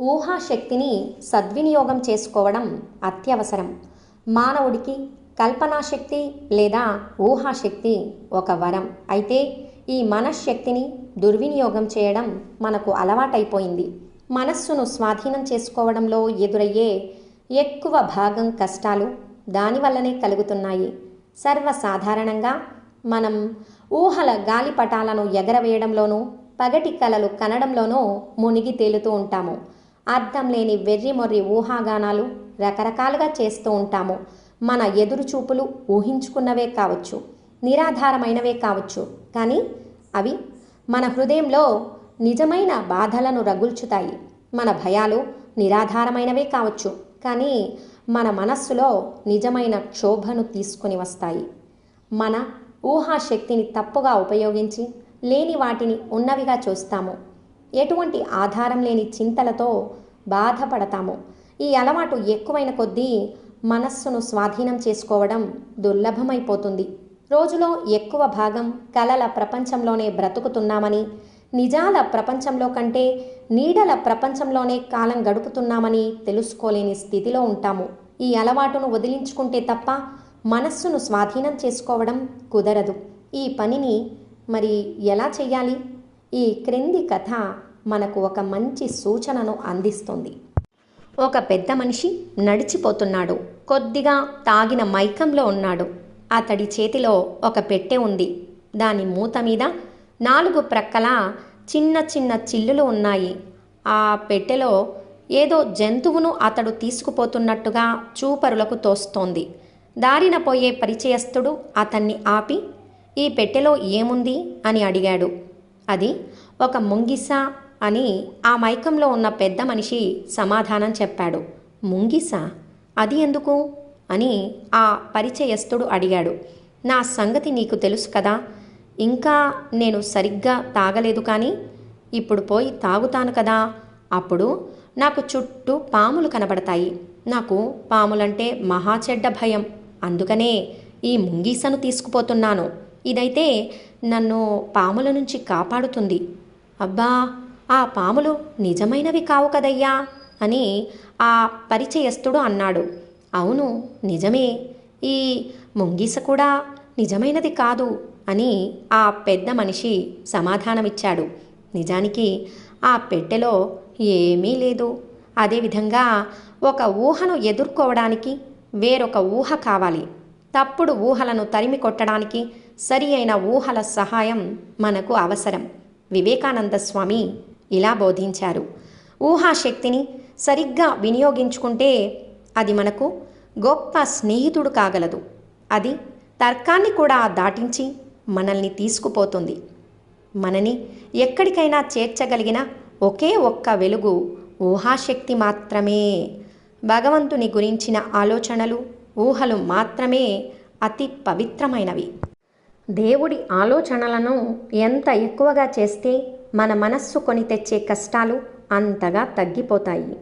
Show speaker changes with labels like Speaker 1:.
Speaker 1: ఊహాశక్తిని సద్వినియోగం చేసుకోవడం అత్యవసరం. మానవుడికి కల్పనాశక్తి లేదా ఊహాశక్తి ఒక వరం. అయితే ఈ మనశ్శక్తిని దుర్వినియోగం చేయడం మనకు అలవాటైపోయింది. మనస్సును స్వాధీనం చేసుకోవడంలో ఎదురయ్యే ఎక్కువ భాగం కష్టాలు దానివల్లనే కలుగుతున్నాయి. సర్వసాధారణంగా మనం ఊహల గాలిపటాలను ఎగరవేయడంలోనూ పగటి కలలు కనడంలోనూ మునిగి తేలుతూ ఉంటాము. అర్థం లేని వెర్రి మొర్రి ఊహాగానాలు రకరకాలుగా చేస్తూ ఉంటాము. మన ఎదురు చూపులు ఊహించుకున్నవే కావచ్చు నిరాధారమైనవే కావచ్చు. కానీ అవి మన హృదయంలో నిజమైన బాధలను రగుల్చుతాయి. మన భయాలు నిరాధారమైనవే కావచ్చు. కానీ మన మనస్సులో నిజమైన క్షోభను తీసుకుని వస్తాయి. మన ఊహాశక్తిని తప్పుగా ఉపయోగించి లేని వాటిని ఉన్నవిగా చూస్తాము. ఎటువంటి ఆధారం లేని చింతలతో బాధపడతాము. ఈ అలవాటు ఎక్కువైన కొద్దీ మనస్సును స్వాధీనం చేసుకోవడం దుర్లభమైపోతుంది. రోజులో ఎక్కువ భాగం కలల ప్రపంచంలోనే బ్రతుకుతున్నామని నిజాల ప్రపంచంలో కంటే నీడల ప్రపంచంలోనే కాలం గడుపుతున్నామని తెలుసుకోలేని స్థితిలో ఉంటాము. ఈ అలవాటును వదిలించుకుంటే తప్ప మనస్సును స్వాధీనం చేసుకోవడం కుదరదు. ఈ పనిని మరి ఎలా చేయాలి ఈ క్రింది కథ మనకు ఒక మంచి సూచనను అందిస్తుంది. ఒక పెద్ద మనిషి నడిచిపోతున్నాడు. కొద్దిగా తాగిన మైకంలో ఉన్నాడు. అతడి చేతిలో ఒక పెట్టె ఉంది. దాని మూత మీద నాలుగు ప్రక్కల చిన్న చిన్న చిల్లులు ఉన్నాయి. ఆ పెట్టెలో ఏదో జంతువును అతడు తీసుకుపోతున్నట్టుగా చూపరులకు తోస్తోంది. దారిన పోయే పరిచయస్తుడు అతన్ని ఆపి ఈ పెట్టెలో ఏముంది? అని అడిగాడు. అది ఒక ముంగిస అని ఆ మైకంలో ఉన్న పెద్ద మనిషి సమాధానం చెప్పాడు. ముంగిస? అది ఎందుకు? అని ఆ పరిచయస్తుడు అడిగాడు. నా సంగతి నీకు తెలుసు కదా. ఇంకా నేను సరిగ్గా తాగలేదు కానీ ఇప్పుడు పోయి తాగుతాను కదా. అప్పుడు నాకు చుట్టూ పాములు కనబడతాయి. నాకు పాములంటే మహా చెడ్డ భయం. అందుకనే ఈ ముంగీసను తీసుకుపోతున్నాను. ఇదైతే నన్ను పాముల నుంచి కాపాడుతుంది. అబ్బా ఆ పాములు నిజమైనవి కావు కదయ్యా అని ఆ పరిచయస్తుడు అన్నాడు. అవును నిజమే. ఈ ముంగీస కూడా నిజమైనది కాదు అని ఆ పెద్ద మనిషి సమాధానమిచ్చాడు. నిజానికి ఆ పెట్టెలో ఏమీ లేదు. అదేవిధంగా ఒక ఊహను ఎదుర్కోవడానికి వేరొక ఊహ కావాలి. తప్పుడు ఊహలను తరిమి కొట్టడానికి సరి అయిన ఊహల సహాయం మనకు అవసరం. వివేకానంద స్వామి ఇలా బోధించారు. ఊహాశక్తిని సరిగ్గా వినియోగించుకుంటే అది మనకు గొప్ప స్నేహితుడు కాగలదు. అది తర్కాన్ని కూడా దాటించి మనల్ని తీసుకుపోతుంది. మనని ఎక్కడికైనా చేర్చగలిగిన ఒకే ఒక్క వెలుగు ఊహాశక్తి మాత్రమే. భగవంతుని గురించిన ఆలోచనలు ఊహలు మాత్రమే అతి పవిత్రమైనవి. దేవుడి ఆలోచనలను ఎంత ఎక్కువగా చేస్తే మన మనస్సు కొని తెచ్చే కష్టాలు అంతగా తగ్గిపోతాయి.